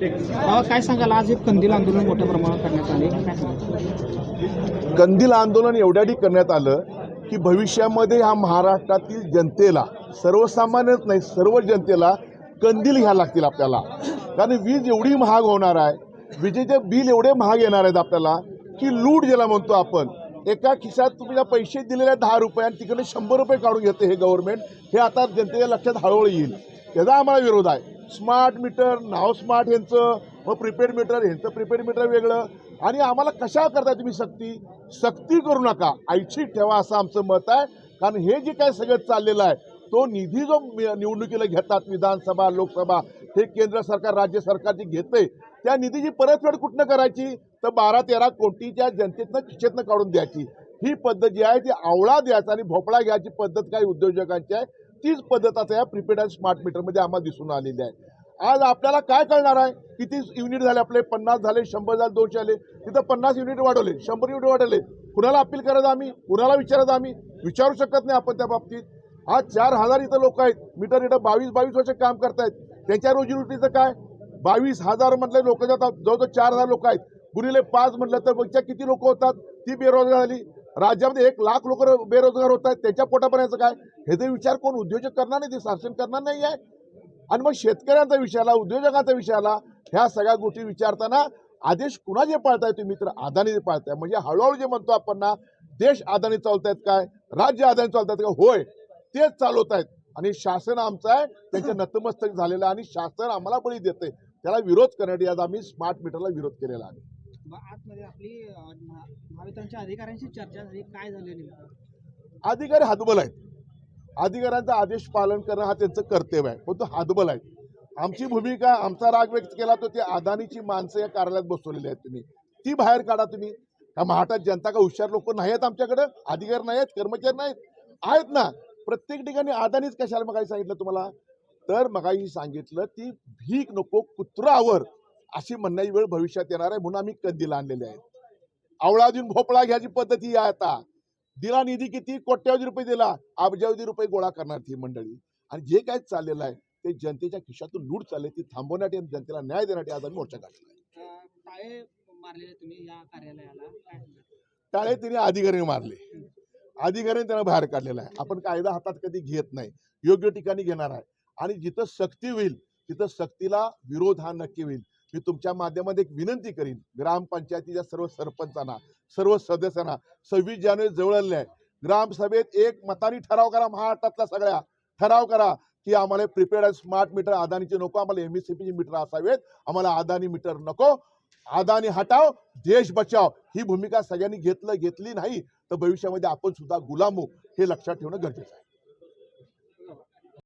काय सांगाल? आज एक कंदील आंदोलन मोठ्या प्रमाणात करण्यात आले. कंदील आंदोलन एवढ्यासाठी करण्यात आलं की भविष्यामध्ये ह्या महाराष्ट्रातील जनतेला सर्वसामान्यच नाही सर्व जनतेला कंदील घ्या लागतील आपल्याला. कारण वीज एवढी महाग होणार आहे विजेचे बिल एवढे महाग येणार आहेत आपल्याला की लूट ज्याला म्हणतो आपण एका खिशात तुम्ही पैसे दिलेले दहा रुपये आणि तिकडे शंभर रुपये काढून घेते हे गव्हर्नमेंट हे आता जनतेच्या लक्षात हळूहळू येईल. त्याचा आम्हाला विरोध आहे. स्मार्ट मीटर नाव स्मार्ट ह्यांचं व प्रिपेड मीटर ह्यांचं प्रिपेड मीटर वेगळं. आणि आम्हाला कशा करताय तुम्ही सक्ती? सक्ती करू नका. ऐच्छिक ठेवा असं आमचं मत आहे. कारण हे जे काय सगळं चाललेलं आहे तो निधी जो निवडणुकीला घेतात विधानसभा लोकसभा हे केंद्र सरकार राज्य सरकार जे घेतंय त्या निधीची परतफेड कुठनं करायची? तर बारा तेरा कोटीच्या जनतेतनं खिशेतनं काढून द्यायची. ही पद्धत जी आहे ती आवळा द्यायचा आणि भोपळा घ्यायची पद्धत काही उद्योजकांची आहे. तीच पद्धत आता या प्रिपेड अँड स्मार्ट मीटरमध्ये आम्हाला दिसून आलेली आहे. आज आपल्याला काय कळणार आहे? किती युनिट झाले आपले? पन्नास झाले शंभर झाले दोनशे आले. तिथं पन्नास युनिट वाढवले शंभर युनिट वाढवले. कुणाला अपील करायचं आम्ही? कुणाला विचारायचं आम्ही? विचारू शकत नाही आपण त्या बाबतीत. आज चार हजार इथं लोक आहेत. मीटर इथं बावीस बावीस वर्ष काम करतायत. त्यांच्या रोजीरोटीचं काय? बावीस हजार म्हटलं लोक जातात. जवळजवळ चार हजार लोक आहेत. गुणिले पाच म्हटलं तर बघच्या किती लोक होतात? ती बेरोजगार झाली. राज्यामध्ये एक लाख लोक बेरोजगार होत आहेत त्याच्या पोटापर्यंत काय? हे ते विचार कोण? उद्योजक करणार नाही ते शासन करणार नाही आहे. आणि मग शेतकऱ्यांचा विषय आला उद्योजकांचा विषय आला ह्या सगळ्या गोष्टी विचारताना आदेश कुणाचे पाळताय तुम्ही? तर अदानीचे पाळताय. म्हणजे हळूहळू जे म्हणतो आपण ना देश अदानी चालतायत काय? राज्य अदानी चालतायत का होय तेच चालवत आहेत. आणि शासन आमचं आहे त्यांच्या नतमस्तक झालेलं आहे आणि शासन आम्हाला बळी देते त्याला विरोध करण्यासाठी आज आम्ही स्मार्ट मीटरला विरोध केलेला आहे. आतमध्ये आपली महावितरणच्या अधिकाऱ्यांशी चर्चा झाली. काय अधिकारी हातबल आहेत. अधिकाऱ्यांचा आदेश पालन करणं हा त्यांचं कर्तव्य आहे. पण तो हातबल आहे आमची भूमिका आमचा राग व्यक्त केला तर ते अदानीची माणसं या कार्यालयात बसवलेली आहेत तुम्ही. ती बाहेर काढा तुम्ही. का महाटात जनता का हुशार लोक नाही आहेत आमच्याकडं? अधिकारी नाही आहेत कर्मचारी नाहीत. आहेत ना. प्रत्येक ठिकाणी अदानीच कशाला मग सांगितलं तुम्हाला? तर मगाही सांगितलं ती भीक नको कुत्रावर अशी म्हणण्याची वेळ भविष्यात येणार आहे म्हणून आम्ही कंदीला आणलेले आहेत. आवळा देऊन भोपळा घ्यायची पद्धत ही आहे आता. दिला निधी किती? कोट्यावधी रुपये दिला. अब्जावधी रुपये गोळा करणार ती मंडळी. आणि जे काय चाललेलं आहे ते जनतेच्या खिशातून लूट चालले ती थांबवण्यासाठी आणि जनतेला न्याय देण्यासाठी आज आम्ही मोर्चा काढला? टाळे तिने अधिकारी मारले. अधिकाऱ्याने त्यांना बाहेर काढलेला आहे. आपण कायदा हातात कधी घेत नाही. योग्य ठिकाणी घेणार आहे. आणि जिथं सक्ती होईल तिथं सक्तीला विरोध हा नक्की होईल. मी तुमच्या माध्यमात एक विनंती करीन. ग्रामपंचायतीच्या सर्व सरपंचांना सर्व सदस्यांना सव्वीस जानेवारी जवळ आलेले आहे ग्रामसभेत एक मतानी ठराव करा महाराष्ट्रातल्या सगळ्या. ठराव करा की आम्हाला प्रिपेड आणि स्मार्ट मीटर अदानीचे नको आम्हाला एम मीटर असावेत. आम्हाला अदानी मीटर नको. अदानी हटाव देश बचाव. ही भूमिका सगळ्यांनी घेतलं घेतली नाही तर भविष्यामध्ये आपण सुद्धा गुलामू हे लक्षात ठेवणं गरजेचं आहे.